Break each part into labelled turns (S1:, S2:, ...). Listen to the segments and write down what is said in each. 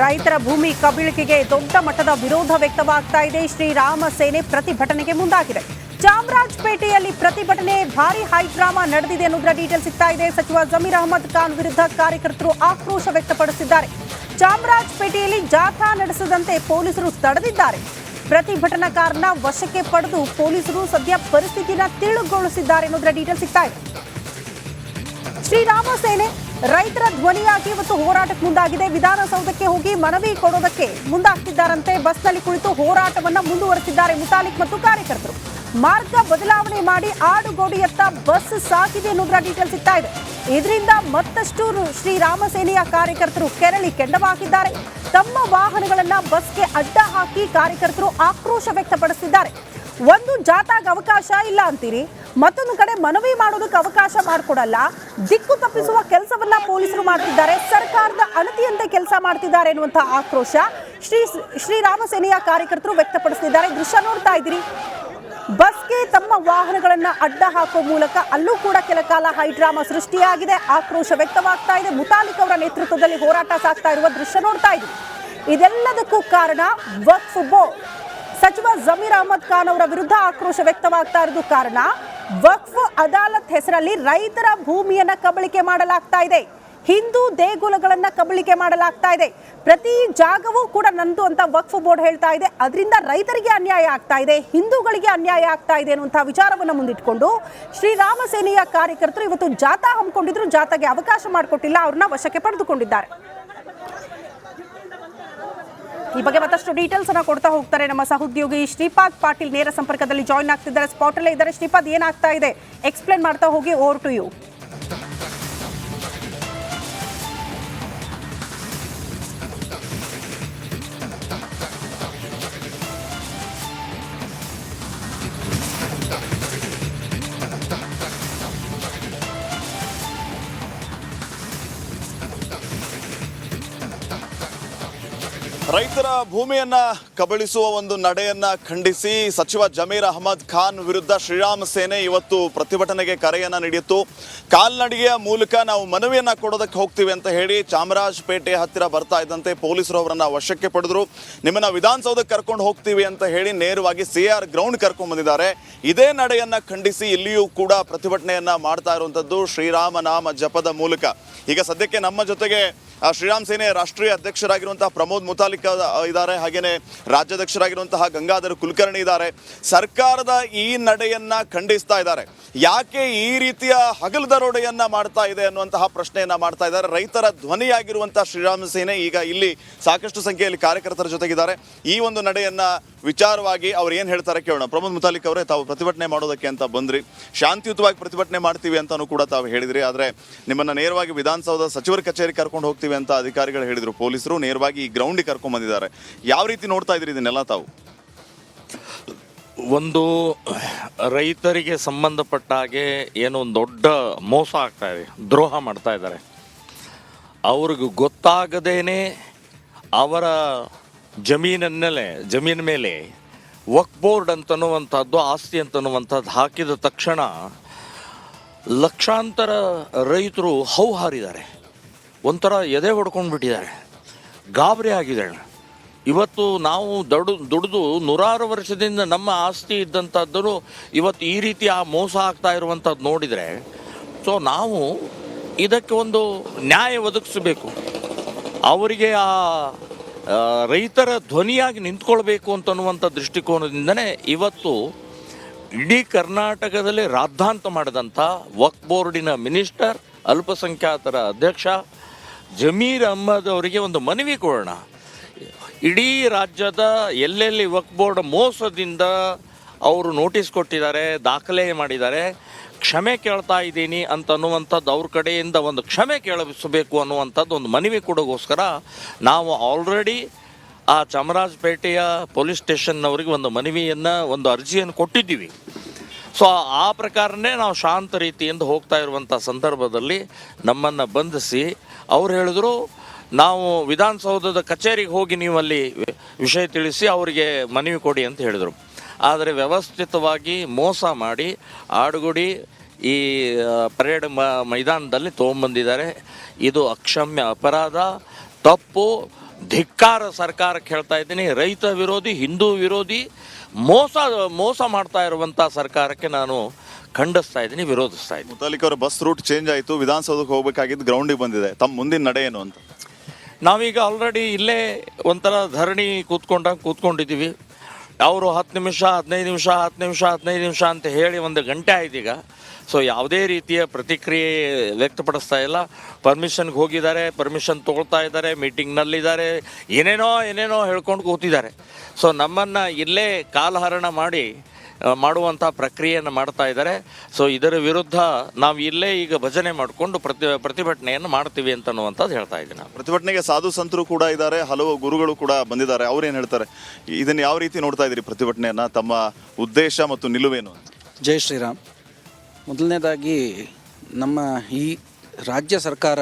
S1: ರೈತರ ಭೂಮಿ ಕಬಳಿಕೆಗೆ ದೊಡ್ಡ ಮಟ್ಟದ ವಿರೋಧ ವ್ಯಕ್ತವಾಗ್ತಾ ಇದೆ. ಶ್ರೀರಾಮ ಸೇನೆ ಪ್ರತಿಭಟನೆಗೆ ಮುಂದಾಗಿದೆ. ಚಾಮರಾಜಪೇಟೆಯಲ್ಲಿ ಪ್ರತಿಭಟನೆ, ಭಾರಿ ಹೈಡ್ರಾಮಾ ನಡೆದಿದೆ ಅನ್ನೋದರ ಡೀಟೇಲ್ ಸಿಗ್ತಾ ಇದೆ. ಸಚಿವ ಜಮೀರ್ ಅಹಮದ್ ಖಾನ್ ವಿರುದ್ಧ ಕಾರ್ಯಕರ್ತರು ಆಕ್ರೋಶ ವ್ಯಕ್ತಪಡಿಸಿದ್ದಾರೆ. ಚಾಮರಾಜಪೇಟೆಯಲ್ಲಿ ಜಾಥಾ ನಡೆಸದಂತೆ ಪೊಲೀಸರು ತಡೆದಿದ್ದಾರೆ. ಪ್ರತಿಭಟನಾಕಾರನ ವಶಕ್ಕೆ ಪಡೆದು ಪೊಲೀಸರು ಸದ್ಯ ಪರಿಸ್ಥಿತಿನ ತಿಳುಗೊಳಿಸಿದ್ದಾರೆ ಅನ್ನೋದರ ಡೀಟೇಲ್ ಸಿಗ್ತಾ ಇದೆ. ಶ್ರೀರಾಮ ಸೇನೆ ರೈತರ ಧ್ವನಿಯಾಗಿ ಇವತ್ತು ಹೋರಾಟಕ್ಕೆ ಮುಂದಾಗಿದೆ. ವಿಧಾನಸೌಧಕ್ಕೆ ಹೋಗಿ ಮನವಿ ಕೊಡೋದಕ್ಕೆ ಮುಂದಾಗ್ತಿದ್ದಾರಂತೆ. ಬಸ್ನಲ್ಲಿ ಕುಳಿತು ಹೋರಾಟವನ್ನ ಮುಂದುವರೆಸಿದ್ದಾರೆ ಮುತಾಲಿಕ್ ಮತ್ತು ಕಾರ್ಯಕರ್ತರು. ಮಾರ್ಗ ಬದಲಾವಣೆ ಮಾಡಿ ಆಡುಗೋಡಿಯತ್ತ ಬಸ್ ಸಾಗಿದೆ ಅನ್ನೋದ್ರಾಗಿ ಸಿಗ್ತಾ ಇದೆ. ಇದರಿಂದ ಮತ್ತಷ್ಟು ಶ್ರೀರಾಮ ಸೇನೆಯ ಕಾರ್ಯಕರ್ತರು ಕೆರಳಿ ಕೆಂಡವಾಗಿದ್ದಾರೆ. ತಮ್ಮ ವಾಹನಗಳನ್ನ ಬಸ್ಗೆ ಅಡ್ಡ ಹಾಕಿ ಕಾರ್ಯಕರ್ತರು ಆಕ್ರೋಶ ವ್ಯಕ್ತಪಡಿಸಿದ್ದಾರೆ. ಒಂದು ಜಾತಾಗ ಅವಕಾಶ ಇಲ್ಲ ಅಂತೀರಿ? ಮತ್ತೊಂದು ಕಡೆ ಮನವಿ ಮಾಡೋದಕ್ಕೆ ಅವಕಾಶ ಮಾಡಿಕೊಡಲ್ಲ. ದಿಕ್ಕು ತಪ್ಪಿಸುವ ಕೆಲಸವನ್ನ ಪೊಲೀಸರು ಮಾಡ್ತಿದ್ದಾರೆ. ಸರ್ಕಾರದ ಅಣತಿಯಂತೆ ಕೆಲಸ ಮಾಡ್ತಿದ್ದಾರೆ ಎನ್ನುವಂತಹ ಆಕ್ರೋಶ ಶ್ರೀ ಶ್ರೀರಾಮ ಸೇನೆಯ ಕಾರ್ಯಕರ್ತರು ವ್ಯಕ್ತಪಡಿಸಿದ್ದಾರೆ ದೃಶ್ಯ ನೋಡ್ತಾ ಇದ್ದೀರಿ. ಬಸ್ಗೆ ತಮ್ಮ ವಾಹನಗಳನ್ನ ಅಡ್ಡ ಹಾಕುವ ಮೂಲಕ ಅಲ್ಲೂ ಕೂಡ ಕೆಲ ಕಾಲ ಹೈಡ್ರಾಮಾ ಸೃಷ್ಟಿಯಾಗಿದೆ. ಆಕ್ರೋಶ ವ್ಯಕ್ತವಾಗ್ತಾ ಇದೆ. ಮುತಾಲಿಕ್ ಅವರ ನೇತೃತ್ವದಲ್ಲಿ ಹೋರಾಟ ಸಾಗ್ತಾ ಇರುವ ದೃಶ್ಯ ನೋಡ್ತಾ ಇದ್ದೀವಿ ಇದೆಲ್ಲದಕ್ಕೂ ಕಾರಣ ವಕ್ಫ್ ಬೋರ್ಡ್ ಸಚಿವ ಜಮೀರ್ ಅಹಮದ್ ಖಾನ್ ಅವರ ವಿರುದ್ಧ ಆಕ್ರೋಶ ವ್ಯಕ್ತವಾಗ್ತಾ ಇರೋದು ಕಾರಣ ವಕ್ಫ್ ಅದಾಲತ್ ಹೆಸರಲ್ಲಿ ರೈತರ ಭೂಮಿಯನ್ನ ಕಬಳಿಕೆ ಮಾಡಲಾಗ್ತಾ ಇದೆ. ಹಿಂದೂ ದೇಗುಲಗಳನ್ನ ಕಬಳಿಕೆ ಮಾಡಲಾಗ್ತಾ ಇದೆ. ಪ್ರತಿ ಜಾಗವೂ ಕೂಡ ನಂದು ಅಂತ ವಕ್ಫ್ ಬೋರ್ಡ್ ಹೇಳ್ತಾ ಇದೆ. ಅದರಿಂದ ರೈತರಿಗೆ ಅನ್ಯಾಯ ಆಗ್ತಾ ಇದೆ, ಹಿಂದೂಗಳಿಗೆ ಅನ್ಯಾಯ ಆಗ್ತಾ ಇದೆ ಅನ್ನುವಂತಹ ವಿಚಾರವನ್ನು ಮುಂದಿಟ್ಕೊಂಡು ಶ್ರೀರಾಮ ಸೇನೆಯ ಕಾರ್ಯಕರ್ತರು ಇವತ್ತು ಜಾಥಾ ಹಮ್ಮಿಕೊಂಡಿದ್ರು. ಜಾಥಾಗೆ ಅವಕಾಶ ಮಾಡಿಕೊಟ್ಟಿಲ್ಲ, ಅವ್ರನ್ನ ವಶಕ್ಕೆ ಪಡೆದುಕೊಂಡಿದ್ದಾರೆ. ಈ ಬಗ್ಗೆ ಮತ್ತಷ್ಟು ಡೀಟೇಲ್ಸ್ ಅನ್ನ ಕೊಡ್ತಾ ಹೋಗ್ತಾರೆ ನಮ್ಮ ಸಹೋದ್ಯೋಗಿ ಶ್ರೀಪಾದ್ ಪಾಟೀಲ್. ನೇರ ಸಂಪರ್ಕದಲ್ಲಿ ಜಾಯಿನ್ ಆಗ್ತಿದ್ದಾರೆ ಸ್ಪಾಟ್ ಅಲ್ಲೇ ಇದ್ದಾರೆ. ಶ್ರೀಪಾದ್, ಏನಾಗ್ತಾ ಇದೆ? ಎಕ್ಸ್ಪ್ಲೇನ್ ಮಾಡ್ತಾ ಹೋಗಿ ಓವರ್ ಟು ಯು
S2: ರೈತರ ಭೂಮಿಯನ್ನ ಕಬಳಿಸುವ ಒಂದು ನಡೆಯನ್ನ ಖಂಡಿಸಿ ಸಚಿವ ಜಮೀರ್ ಅಹಮದ್ ಖಾನ್ ವಿರುದ್ಧ ಶ್ರೀರಾಮ ಸೇನೆ ಇವತ್ತು ಪ್ರತಿಭಟನೆಗೆ ಕರೆಯನ್ನ ನೀಡಿತ್ತು. ಕಾಲ್ನಡಿಗೆಯ ಮೂಲಕ ನಾವು ಮನವಿಯನ್ನ ಕೊಡೋದಕ್ಕೆ ಹೋಗ್ತೀವಿ ಅಂತ ಹೇಳಿ ಚಾಮರಾಜಪೇಟೆ ಹತ್ತಿರ ಬರ್ತಾ ಇದ್ದಂತೆ ಪೊಲೀಸರು ಅವರನ್ನ ವಶಕ್ಕೆ ಪಡೆದ್ರು. ನಿಮ್ಮನ್ನ ವಿಧಾನಸೌಧಕ್ಕೆ ಕರ್ಕೊಂಡು ಹೋಗ್ತೀವಿ ಅಂತ ಹೇಳಿ ನೇರವಾಗಿ ಸಿ ಆರ್ ಗ್ರೌಂಡ್ ಕರ್ಕೊಂಡು ಬಂದಿದ್ದಾರೆ. ಇದೇ ನಡೆಯನ್ನ ಖಂಡಿಸಿ ಇಲ್ಲಿಯೂ ಕೂಡ ಪ್ರತಿಭಟನೆಯನ್ನ ಮಾಡ್ತಾ ಇರುವಂತದ್ದು ಶ್ರೀರಾಮ ನಾಮ ಜಪದ ಮೂಲಕ. ಈಗ ಸದ್ಯಕ್ಕೆ ನಮ್ಮ ಜೊತೆಗೆ ಶ್ರೀರಾಮ್ ಸೇನೆ ರಾಷ್ಟ್ರೀಯ ಅಧ್ಯಕ್ಷರಾಗಿರುವಂತಹ ಪ್ರಮೋದ್ ಮುತಾಲಿಕ್ ಇದ್ದಾರೆ, ಹಾಗೇನೆ ರಾಜ್ಯಾಧ್ಯಕ್ಷರಾಗಿರುವಂತಹ ಗಂಗಾಧರ್ ಕುಲಕರ್ಣಿ ಇದ್ದಾರೆ. ಸರ್ಕಾರದ ಈ ನಡೆಯನ್ನ ಖಂಡಿಸ್ತಾ ಇದ್ದಾರೆ. ಯಾಕೆ ಈ ರೀತಿಯ ಹಗಲು ದರೋಡೆಯನ್ನ ಮಾಡ್ತಾ ಇದೆ ಅನ್ನುವಂತಹ ಪ್ರಶ್ನೆಯನ್ನ ಮಾಡ್ತಾ ಇದ್ದಾರೆ. ರೈತರ ಧ್ವನಿಯಾಗಿರುವಂತಹ ಶ್ರೀರಾಮ ಸೇನೆ ಈಗ ಇಲ್ಲಿ ಸಾಕಷ್ಟು ಸಂಖ್ಯೆಯಲ್ಲಿ ಕಾರ್ಯಕರ್ತರ ಜೊತೆಗಿದ್ದಾರೆ. ಈ ಒಂದು ನಡೆಯನ್ನ ವಿಚಾರವಾಗಿ ಅವ್ರು ಏನ್ ಹೇಳ್ತಾರೆ ಕೇಳೋಣ. ಪ್ರಮೋದ್ ಮುತಾಲಿಕ್ ಅವರೇ, ತಾವು ಪ್ರತಿಭಟನೆ ಮಾಡೋದಕ್ಕೆ ಅಂತ ಬಂದ್ರಿ. ಶಾಂತಿಯುತವಾಗಿ ಪ್ರತಿಭಟನೆ ಮಾಡ್ತೀವಿ ಅಂತಾನು ಕೂಡ ತಾವು ಹೇಳಿದ್ರಿ. ಆದ್ರೆ ನಿಮ್ಮನ್ನ ನೇರವಾಗಿ ವಿಧಾನಸೌಧ ಸಚಿವರ ಕಚೇರಿ ಕರ್ಕೊಂಡು ಹೋಗ್ತೀವಿ ಅಂತ ಅಧಿಕಾರಿಗಳು ಹೇಳಿದರು. ಪೊಲೀಸರು ನೇರವಾಗಿ ಈ ಗ್ರೌಂಡಿಗೆ ಕರ್ಕೊಂಡು ಬಂದಿದ್ದಾರೆ. ಯಾವ ರೀತಿ ನೋಡ್ತಾ ಇದ್ರಿ ಇದನ್ನೆಲ್ಲ ತಾವು?
S3: ಒಂದು ರೈತರಿಗೆ ಸಂಬಂಧಪಟ್ಟ ಹಾಗೆ ಏನೋ ಒಂದು ದೊಡ್ಡ ಮೋಸ ಆಗ್ತಾ ಇದೆ, ದ್ರೋಹ ಮಾಡ್ತಾ ಇದ್ದಾರೆ. ಅವ್ರಿಗೆ ಗೊತ್ತಾಗದೇನೆ ಅವರ ಜಮೀನನ್ನೆಲೆ, ಜಮೀನ್ ಮೇಲೆ ವಕ್ ಬೋರ್ಡ್ ಅಂತನ್ನುವಂಥದ್ದು, ಆಸ್ತಿ ಅಂತನ್ನುವಂಥದ್ದು ಹಾಕಿದ ತಕ್ಷಣ ಲಕ್ಷಾಂತರ ರೈತರು ಹೌಹಾರಿದ್ದಾರೆ. ಒಂಥರ ಎದೆ ಹೊಡ್ಕೊಂಡು ಬಿಟ್ಟಿದ್ದಾರೆ. ಗಾಬರಿ ಆಗಿದೆ ಇವತ್ತು ನಾವು ದೊಡು ದುಡಿದು ನೂರಾರು ವರ್ಷದಿಂದ ನಮ್ಮ ಆಸ್ತಿ ಇದ್ದಂಥದ್ದನ್ನು ಇವತ್ತು ಈ ರೀತಿ ಆ ಮೋಸ ಆಗ್ತಾ ಇರುವಂಥದ್ದು ನೋಡಿದರೆ ಸೊ ನಾವು ಇದಕ್ಕೆ ಒಂದು ನ್ಯಾಯ ಒದಗಿಸಬೇಕು. ಅವರಿಗೆ ಆ ಆ, ರೈತರ ಧ್ವನಿಯಾಗಿ ನಿಂತ್ಕೊಳ್ಬೇಕು ಅಂತನ್ನುವಂಥ ದೃಷ್ಟಿಕೋನದಿಂದನೇ ಇವತ್ತು ಇಡೀ ಕರ್ನಾಟಕದಲ್ಲಿ ರಾದ್ಧಾಂತ ಮಾಡಿದಂಥ ವಕ್ ಬೋರ್ಡಿನ ಮಿನಿಸ್ಟರ್ ಅಲ್ಪಸಂಖ್ಯಾತರ ಅಧ್ಯಕ್ಷ ಜಮೀರ್ ಅಹ್ಮದ್ ಅವರಿಗೆ ಒಂದು ಮನವಿ ಕೊಡೋಣ ಇಡೀ ರಾಜ್ಯದ ಎಲ್ಲೆಲ್ಲಿ ವಕ್ ಬೋರ್ಡ್ ಮೋಸದಿಂದ ಅವರು ನೋಟಿಸ್ ಕೊಟ್ಟಿದ್ದಾರೆ, ದಾಖಲೆ ಮಾಡಿದ್ದಾರೆ, ಕ್ಷಮೆ ಕೇಳ್ತಾ ಇದ್ದೀನಿ ಅಂತ ಅನ್ನುವಂಥದ್ದು ಅವ್ರ ಕಡೆಯಿಂದ ಒಂದು ಕ್ಷಮೆ ಕೇಳಿಸಬೇಕು ಅನ್ನುವಂಥದ್ದು ಒಂದು ಮನವಿ ಕೊಡೋಗೋಸ್ಕರ ನಾವು ಆಲ್ರೆಡಿ ಆ ಚಾಮರಾಜಪೇಟೆಯ ಪೊಲೀಸ್ ಸ್ಟೇಷನ್ನವರಿಗೆ ಒಂದು ಮನವಿಯನ್ನು, ಒಂದು ಅರ್ಜಿಯನ್ನು ಕೊಟ್ಟಿದ್ದೀವಿ. ಸೊ ಆ ಪ್ರಕಾರನೇ ನಾವು ಶಾಂತ ರೀತಿಯಿಂದ ಹೋಗ್ತಾ ಇರುವಂಥ ಸಂದರ್ಭದಲ್ಲಿ ನಮ್ಮನ್ನು ಬಂಧಿಸಿ ಅವ್ರು ಹೇಳಿದ್ರು, ನಾವು ವಿಧಾನಸೌಧದ ಕಚೇರಿಗೆ ಹೋಗಿ ನೀವು ಅಲ್ಲಿ ವಿಷಯ ತಿಳಿಸಿ ಅವರಿಗೆ ಮನವಿ ಕೊಡಿ ಅಂತ ಹೇಳಿದರು. ಆದರೆ ವ್ಯವಸ್ಥಿತವಾಗಿ ಮೋಸ ಮಾಡಿ ಆಡುಗುಡಿ ಈ ಪರೇಡ್ ಮ, ಮೈದಾನದಲ್ಲಿ ತೊಗೊಂಬಂದಿದ್ದಾರೆ. ಇದು ಅಕ್ಷಮ್ಯ ಅಪರಾಧ. ತಪ್ಪು. ಧಿಕ್ಕಾರ ಸರ್ಕಾರಕ್ಕೆ ಹೇಳ್ತಾ ಇದ್ದೀನಿ. ರೈತ ವಿರೋಧಿ, ಹಿಂದೂ ವಿರೋಧಿ ಮೋಸ ಮೋಸ ಮಾಡ್ತಾ ಇರುವಂಥ ಸರ್ಕಾರಕ್ಕೆ ನಾನು ಖಂಡಿಸ್ತಾ ಇದ್ದೀನಿ ವಿರೋಧಿಸ್ತಾ ಇದ್ದೀನಿ.
S2: ಮುತಾಲಿಕ್ ಅವರ ಬಸ್ ರೂಟ್ ಚೇಂಜ್ ಆಯಿತು ವಿಧಾನಸೌಧಕ್ಕೆ ಹೋಗಬೇಕಾಗಿದ್ದು ಗ್ರೌಂಡಿಗೆ ಬಂದಿದೆ. ತಮ್ಮ ಮುಂದಿನ ನಡೆ ಏನು ಅಂತ?
S3: ನಾವೀಗ ಆಲ್ರೆಡಿ ಇಲ್ಲೇ ಒಂಥರ ಧರಣಿ ಕೂತ್ಕೊಂಡಾಗ ಕೂತ್ಕೊಂಡಿದ್ದೀವಿ. ಅವರು ಹತ್ತು ನಿಮಿಷ ಹದಿನೈದು ನಿಮಿಷ ಹತ್ತು ನಿಮಿಷ ಹದಿನೈದು ನಿಮಿಷ ಅಂತ ಹೇಳಿ ಒಂದು ಗಂಟೆ ಆಯ್ತು ಈಗ. ಸೊ ಯಾವುದೇ ರೀತಿಯ ಪ್ರತಿಕ್ರಿಯೆ ವ್ಯಕ್ತಪಡಿಸ್ತಾ ಇಲ್ಲ. ಪರ್ಮಿಷನ್ಗೆ ಹೋಗಿದ್ದಾರೆ ಪರ್ಮಿಷನ್ ತೊಗೊಳ್ತಾ ಇದ್ದಾರೆ ಮೀಟಿಂಗ್ನಲ್ಲಿದ್ದಾರೆ ಏನೇನೋ ಏನೇನೋ ಹೇಳ್ಕೊಂಡು ಕೂತಿದ್ದಾರೆ. ಸೊ ನಮ್ಮನ್ನು ಇಲ್ಲೇ ಕಾಲಹರಣ ಮಾಡಿ ಮಾಡುವಂಥ ಪ್ರಕ್ರಿಯೆಯನ್ನು ಮಾಡ್ತಾ ಇದ್ದಾರೆ. ಸೊ ಇದರ ವಿರುದ್ಧ ನಾವು ಇಲ್ಲೇ ಈಗ ಭಜನೆ ಮಾಡಿಕೊಂಡು ಪ್ರತಿ ಪ್ರತಿಭಟನೆಯನ್ನು ಮಾಡ್ತೀವಿ ಅಂತ ಅನ್ನುವಂಥದ್ದು ಹೇಳ್ತಾ ಇದ್ದೀನಿ ನಾನು.
S2: ಪ್ರತಿಭಟನೆಗೆ ಸಾಧು ಸಂತರು ಕೂಡ ಇದ್ದಾರೆ ಹಲವು ಗುರುಗಳು ಕೂಡ ಬಂದಿದ್ದಾರೆ. ಅವ್ರೇನು ಏನು ಹೇಳ್ತಾರೆ? ಇದನ್ನು ಯಾವ ರೀತಿ ನೋಡ್ತಾ ಇದ್ದೀರಿ ಪ್ರತಿಭಟನೆಯನ್ನು ತಮ್ಮ ಉದ್ದೇಶ ಮತ್ತು ನಿಲುವೇನು
S4: ಜೈ ಶ್ರೀರಾಮ್. ಮೊದಲನೇದಾಗಿ ನಮ್ಮ ಈ ರಾಜ್ಯ ಸರ್ಕಾರ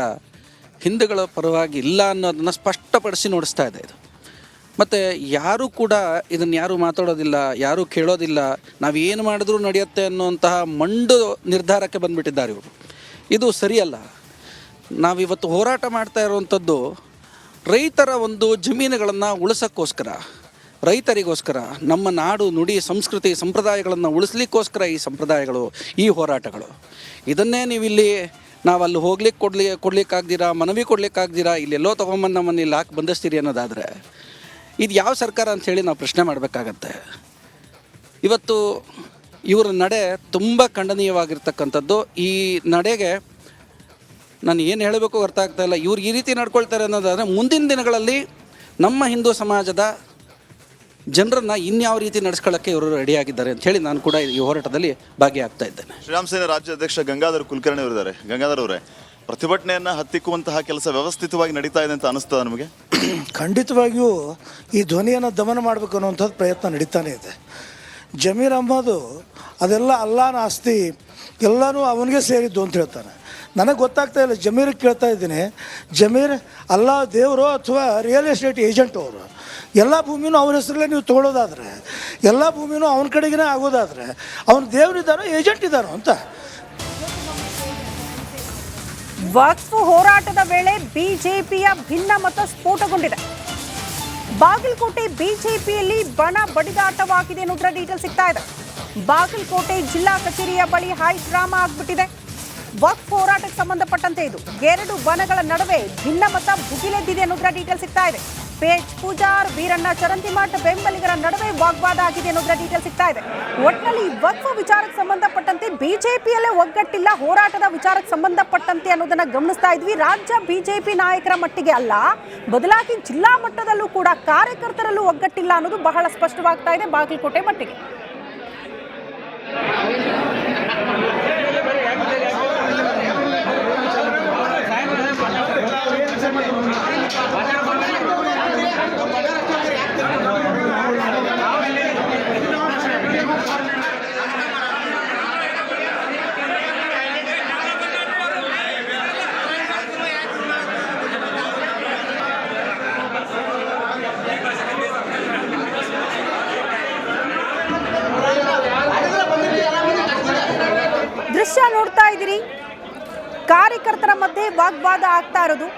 S4: ಹಿಂದೂಗಳ ಪರವಾಗಿ ಇಲ್ಲ ಅನ್ನೋದನ್ನು ಸ್ಪಷ್ಟಪಡಿಸಿ ನೋಡಿಸ್ತಾ ಇದೆ ಇದು. ಮತ್ತು ಯಾರೂ ಕೂಡ ಇದನ್ನು ಯಾರೂ ಮಾತಾಡೋದಿಲ್ಲ, ಯಾರೂ ಕೇಳೋದಿಲ್ಲ, ನಾವು ಏನು ಮಾಡಿದ್ರೂ ನಡೆಯುತ್ತೆ ಅನ್ನುವಂತಹ ಮಂಡು ನಿರ್ಧಾರಕ್ಕೆ ಬಂದುಬಿಟ್ಟಿದ್ದಾರೆ ಇವರು. ಇದು ಸರಿಯಲ್ಲ. ನಾವಿವತ್ತು ಹೋರಾಟ ಮಾಡ್ತಾ ಇರುವಂಥದ್ದು ರೈತರ ಒಂದು ಜಮೀನುಗಳನ್ನು ಉಳಿಸೋಕ್ಕೋಸ್ಕರ, ರೈತರಿಗೋಸ್ಕರ, ನಮ್ಮ ನಾಡು, ನುಡಿ, ಸಂಸ್ಕೃತಿ, ಸಂಪ್ರದಾಯಗಳನ್ನು ಉಳಿಸ್ಲಿಕ್ಕೋಸ್ಕರ ಈ ಸಂಪ್ರದಾಯಗಳು, ಈ ಹೋರಾಟಗಳು. ಇದನ್ನೇ ನೀವಿಲ್ಲಿ ನಾವು ಅಲ್ಲಿ ಹೋಗ್ಲಿಕ್ಕೆ ಕೊಡ್ಲಿ, ಕೊಡ್ಲಿಕ್ಕಾಗ್ದಿರಾ, ಮನವಿ ಕೊಡ್ಲಿಕ್ಕಾಗ್ದಿರಾ ಇಲ್ಲೆಲ್ಲೋ ತೊಗೊಂಬಂದು ನಮ್ಮನ್ನು ಇಲ್ಲಿ ಹಾಕಿ ಬಂಧಿಸ್ತೀರಿ ಅನ್ನೋದಾದರೆ ಇದು ಯಾವ ಸರ್ಕಾರ ಅಂಥೇಳಿ ನಾವು ಪ್ರಶ್ನೆ ಮಾಡಬೇಕಾಗತ್ತೆ. ಇವತ್ತು ಇವರ ನಡೆ ತುಂಬ ಖಂಡನೀಯವಾಗಿರ್ತಕ್ಕಂಥದ್ದು. ಈ ನಡೆಗೆ ನಾನು ಏನು ಹೇಳಬೇಕು ಅರ್ಥ ಆಗ್ತಾ ಇಲ್ಲ. ಇವ್ರು ಈ ರೀತಿ ನಡ್ಕೊಳ್ತಾರೆ ಅನ್ನೋದಾದರೆ ಮುಂದಿನ ದಿನಗಳಲ್ಲಿ ನಮ್ಮ ಹಿಂದೂ ಸಮಾಜದ ಜನರನ್ನು ಇನ್ಯಾವ ರೀತಿ ನಡೆಸ್ಕೊಳ್ಳೋಕ್ಕೆ ಇವರು ರೆಡಿಯಾಗಿದ್ದಾರೆ ಹೇಳಿ ನಾನು ಕೂಡ ಈ ಹೋರಾಟದಲ್ಲಿ ಭಾಗಿಯಾಗ್ತಾ ಇದ್ದೇನೆ.
S2: ಶ್ರೀರಾಮ್ ಸೇನೆ ರಾಜ್ಯಾಧ್ಯಕ್ಷ ಗಂಗಾಧರ್ ಕುಲಕರ್ಣಿ ಅವರಿದ್ದಾರೆ. ಗಂಗಾಧರ್ ಅವರೇ, ಪ್ರತಿಭಟನೆಯನ್ನು ಹತ್ತಿಕ್ಕುವಂತಹ ಕೆಲಸ ವ್ಯವಸ್ಥಿತವಾಗಿ ನಡೀತಾ ಇದೆ ಅಂತ ಅನಿಸ್ತದೆ ನಮಗೆ?
S5: ಖಂಡಿತವಾಗಿಯೂ ಈ ಧ್ವನಿಯನ್ನು ದಮನ ಮಾಡಬೇಕು ಅನ್ನುವಂಥದ್ದು ಪ್ರಯತ್ನ ನಡೀತಾನೆ ಇದೆ. ಜಮೀರ್ ಅಹ್ಮದು ಅದೆಲ್ಲ ಅಲ್ಲಾನ ಆಸ್ತಿ ಎಲ್ಲನೂ ಅವನಿಗೆ ಸೇರಿದ್ದು ಅಂತ ಹೇಳ್ತಾನೆ. ನನಗೆ ಗೊತ್ತಾಗ್ತಾ ಇಲ್ಲ ಜಮೀರಿಗೆ ಕೇಳ್ತಾ ಇದ್ದೀನಿ. ಜಮೀರ್ ಅಲ್ಲ ದೇವರು ಅಥವಾ ರಿಯಲ್ ಎಸ್ಟೇಟ್ ಏಜೆಂಟ್ ಅವರು. ಎಲ್ಲ ಭೂಮಿನೂ ಅವನ ಹೆಸರಲ್ಲೇ ನೀವು ತೊಗೊಳೋದಾದರೆ, ಎಲ್ಲ ಭೂಮಿನೂ ಅವನ ಕಡೆಗೇ ಆಗೋದಾದ್ರೆ, ಅವನು ದೇವರಿದ್ದಾನೋ ಏಜೆಂಟ್ ಇದ್ದಾನೋ ಅಂತ.
S1: ವಕ್ಫ್ ಹೋರಾಟದ ವೇಳೆ ಬಿಜೆಪಿಯ ಭಿನ್ನಮತ ಸ್ಫೋಟಗೊಂಡಿದೆ. ಬಾಗಲಕೋಟೆ ಬಿಜೆಪಿಯಲ್ಲಿ ಬಣ ಬಡಿದಾಟವಾಗಿದೆ ಅನ್ನೋದ್ರ ಡೀಟೇಲ್ ಸಿಗ್ತಾ ಇದೆ. ಬಾಗಲಕೋಟೆ ಜಿಲ್ಲಾ ಕಚೇರಿಯ ಬಳಿ ಹೈ ಡ್ರಾಮಾ ಆಗ್ಬಿಟ್ಟಿದೆ. ವಕ್ಫ್ ಹೋರಾಟಕ್ಕೆ ಸಂಬಂಧಪಟ್ಟಂತೆ ಇದು. ಎರಡು ಬಣಗಳ ನಡುವೆ ಭಿನ್ನಮತ ಭುಗಿಲೆದ್ದಿದೆ ಅನ್ನೋದ್ರ ಡೀಟೇಲ್ ಸಿಗ್ತಾ ಇದೆ. ಪೇಜ್ ಪೂಜಾರ್ ವೀರಣ್ಣ ಚರಂತಿಮಠ್ ಬೆಂಬಲಿಗರ ನಡುವೆ ವಾಗ್ವಾದ ಆಗಿದೆ ಅನ್ನೋದ್ರ ಡೀಟೇಲ್ ಸಿಗ್ತಾ ಇದೆ. ಒಟ್ಟಿನಲ್ಲಿ ವಕ್ಫ ವಿಚಾರಕ್ಕೆ ಸಂಬಂಧಪಟ್ಟಂತೆ ಬಿಜೆಪಿಯಲ್ಲೇ ಒಗ್ಗಟ್ಟಿಲ್ಲ ಹೋರಾಟದ ವಿಚಾರಕ್ಕೆ ಸಂಬಂಧಪಟ್ಟಂತೆ ಅನ್ನೋದನ್ನ ಗಮನಿಸ್ತಾ ಇದ್ವಿ. ರಾಜ್ಯ ಬಿಜೆಪಿ ನಾಯಕರ ಮಟ್ಟಿಗೆ ಅಲ್ಲ, ಬದಲಾಗಿ ಜಿಲ್ಲಾ ಮಟ್ಟದಲ್ಲೂ ಕೂಡ ಕಾರ್ಯಕರ್ತರಲ್ಲೂ ಒಗ್ಗಟ್ಟಿಲ್ಲ ಅನ್ನೋದು ಬಹಳ ಸ್ಪಷ್ಟವಾಗ್ತಾ ಇದೆ ಬಾಗಲಕೋಟೆ ಮಟ್ಟಿಗೆ ದೃಶ್ಯ ನೋಡ್ತಾ ಇದ್ದೀರಿ ಕಾರ್ಯಕರ್ತರ ಮಧ್ಯೆ ವಾಗ್ವಾದ ಆಗ್ತಾ ಇರೋದು.